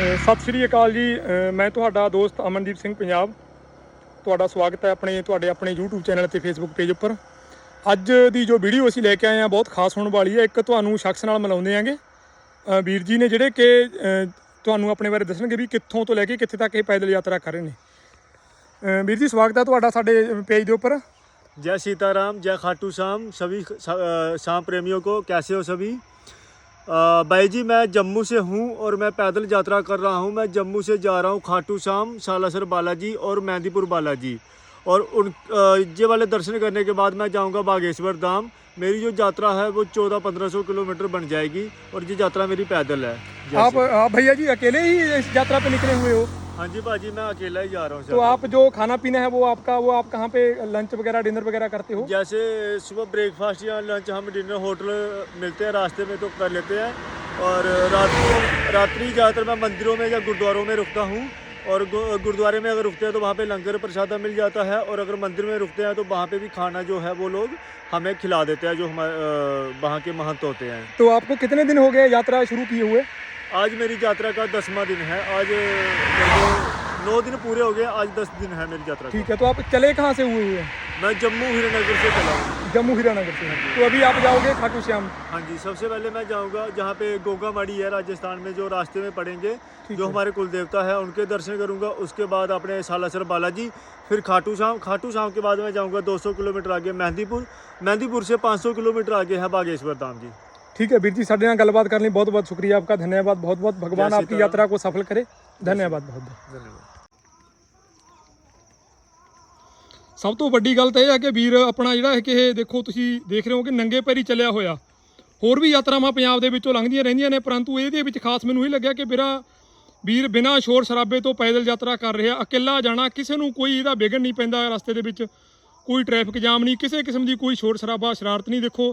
ਅ, ਸਤਿ ਸ਼੍ਰੀ ਅਕਾਲ ਜੀ ਅ, ਮੈਂ ਤੁਹਾਡਾ ਦੋਸਤ ਅਮਨਦੀਪ ਸਿੰਘ ਪੰਜਾਬ ਤੁਹਾਡਾ ਸਵਾਗਤ ਹੈ ਆਪਣੇ ਤੁਹਾਡੇ ਆਪਣੇ YouTube ਚੈਨਲ ਤੇ Facebook ਪੇਜ ਉੱਪਰ ਅੱਜ ਦੀ ਜੋ ਵੀਡੀਓ ਅਸੀਂ ਲੈ ਕੇ ਆਏ ਹਾਂ ਬਹੁਤ ਖਾਸ ਹੋਣ ਵਾਲੀ ਹੈ ਇੱਕ ਤੁਹਾਨੂੰ ਸ਼ਖਸ ਨਾਲ ਮਿਲਾਉਂਦੇ ਆਂਗੇ ਅ, ਵੀਰ ਜੀ ਨੇ ਜਿਹੜੇ ਕਿ ਅ, ਤੁਹਾਨੂੰ ਆਪਣੇ ਬਾਰੇ ਦੱਸਣਗੇ ਵੀ ਕਿੱਥੋਂ ਤੋਂ ਲੈ ਕੇ ਕਿੱਥੇ ਤੱਕ ਇਹ ਪੈਦਲ ਯਾਤਰਾ ਕਰ ਰਹੇ ਨੇ ਅ, ਵੀਰ ਜੀ ਸਵਾਗਤ ਹੈ ਤੁਹਾਡਾ ਸਾਡੇ ਪੇਜ ਦੇ ਉੱਪਰ जय सीताराम जय खाटू श्याम सभी श- अ, श्याम प्रेमियों को कैसे हो सभी अ, भाई जी मैं जम्मू से हूँ और मैं पैदल यात्रा कर रहा हूँ। मैं जम्मू से जा रहा हूँ खाटू शाम सालासर बालाजी और मेहंदीपुर बालाजी। और उन ये वाले दर्शन करने के बाद मैं जाऊँगा बागेश्वर धाम। मेरी जो यात्रा है वो चौदह पंद्रह सौ किलोमीटर बन जाएगी और ये यात्रा मेरी पैदल है। आप आप भैया जी अकेले ही इस यात्रा पे निकले हुए हो? हाँ जी भाजी मैं अकेला ही जा रहा हूँ तो आप जो खाना पीना है वो आपका वो आप कहाँ पे लंच वगैरह डिनर वगैरह करते हो? जैसे सुबह ब्रेकफास्ट या लंच हम डिनर होटल मिलते हैं रास्ते में तो कर लेते हैं। और रात को रात्रि ज़्यादातर मैं मंदिरों में या गुरुद्वारों में रुकता हूँ। और गुरुद्वारे में अगर रुकते हैं तो वहाँ पे लंगर प्रसादा मिल जाता है। और अगर मंदिर में रुकते हैं तो वहाँ पे भी खाना जो है वो लोग हमें खिला देते हैं जो हमारे वहाँ के महंत होते हैं। तो आपको कितने दिन हो गए यात्रा शुरू किए हुए? आज मेरी यात्रा का दसवा दिन है। आज नौ दिन पूरे हो गए आज दस दिन है मेरी यात्रा ठीक है तो आप चले कहाँ से हुए हुए? हैं मैं जम्मू हीरानगर से चला हूँ। जम्मू हीरानगर से। तो अभी आप जाओगे खाटू श्याम? हाँ जी सबसे पहले मैं जाऊँगा जहाँ पे गोगा माड़ी है राजस्थान में जो रास्ते में पड़ेंगे जो हमारे कुल देवता है उनके दर्शन करूँगा। उसके बाद अपने सालासर बालाजी फिर खाटू श्याम। खाटू श्याम के बाद मैं जाऊँगा 200 किलोमीटर आगे मेहंदीपुर। मेहंदीपुर से 500 किलोमीटर आगे है बागेश्वर धाम जी। ठीक है वीर जी ਸਾਡੇ ਨਾਲ ਗੱਲਬਾਤ ਕਰਨ ਲਈ ਬਹੁਤ ਬਹੁਤ ਸ਼ੁਕਰੀਆ आपका धन्यवाद बहुत बहुत भगवान जय आपकी सीताराम। यात्रा को सफल करे धन्यवाद बहुत बहुत धन्यवाद ਸਭ ਤੋਂ ਵੱਡੀ ਗੱਲ ਤਾਂ ਇਹ ਹੈ ਕਿ ਵੀਰ ਆਪਣਾ ਜਿਹੜਾ ਹੈ ਕਿ ਇਹ ਦੇਖੋ ਤੁਸੀਂ ਦੇਖ ਰਹੇ ਹੋ ਕਿ ਨੰਗੇ ਪੈਰੀ ਚੱਲਿਆ ਹੋਇਆ ਹੋਰ ਵੀ ਯਾਤਰਾਵਾਂ ਪੰਜਾਬ ਦੇ ਵਿੱਚੋਂ ਲੰਘਦੀਆਂ ਰਹਿੰਦੀਆਂ ਨੇ ਪਰੰਤੂ ਇਹਦੇ ਵਿੱਚ ਖਾਸ ਮੈਨੂੰ ਇਹ ਲੱਗਿਆ ਕਿ ਮੇਰਾ ਵੀਰ ਬਿਨਾਂ ਸ਼ੋਰ ਸ਼ਰਾਬੇ ਤੋਂ ਪੈਦਲ ਯਾਤਰਾ ਕਰ ਰਿਹਾ ਇਕੱਲਾ ਜਾਣਾ ਕਿਸੇ ਨੂੰ ਕੋਈ ਇਹਦਾ ਵਿਘਨ ਨਹੀਂ ਪੈਂਦਾ ਰਸਤੇ ਦੇ ਵਿੱਚ ਕੋਈ ਟ੍ਰੈਫਿਕ ਜਾਮ ਨਹੀਂ ਕਿਸੇ ਕਿਸਮ ਦੀ ਕੋਈ ਸ਼ੋਰ ਸ਼ਰਾਬਾ ਸ਼ਰਾਰਤ ਨਹੀਂ ਦੇਖੋ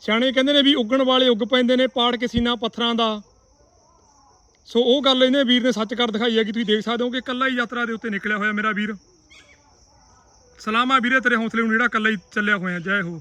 ਸਿਆਣੇ ਕਹਿੰਦੇ ਨੇ ਵੀ ਉੱਗਣ ਵਾਲੇ ਉੱਗ ਪੈਂਦੇ ਨੇ ਪਾੜ ਕੇ ਸੀਨਾ ਪੱਥਰਾਂ ਦਾ। ਸੋ ਉਹ ਗੱਲ ਇਹਨੇ ਵੀਰ ਨੇ ਸੱਚ ਕਰ ਦਿਖਾਈ ਹੈ ਕਿ ਤੁਸੀਂ ਦੇਖ ਸਕਦੇ ਹੋ ਕਿ ਇਕੱਲਾ ਹੀ ਯਾਤਰਾ ਦੇ ਉੱਤੇ ਨਿਕਲਿਆ ਹੋਇਆ ਮੇਰਾ ਵੀਰ। ਸਲਾਮਾ ਵੀਰੇ, ਤੇਰੇ ਹੌਸਲੇ ਨੂੰ ਜਿਹੜਾ ਇਕੱਲਾ ਹੀ ਚੱਲਿਆ ਹੋਇਆ, ਜੈ ਹੋ।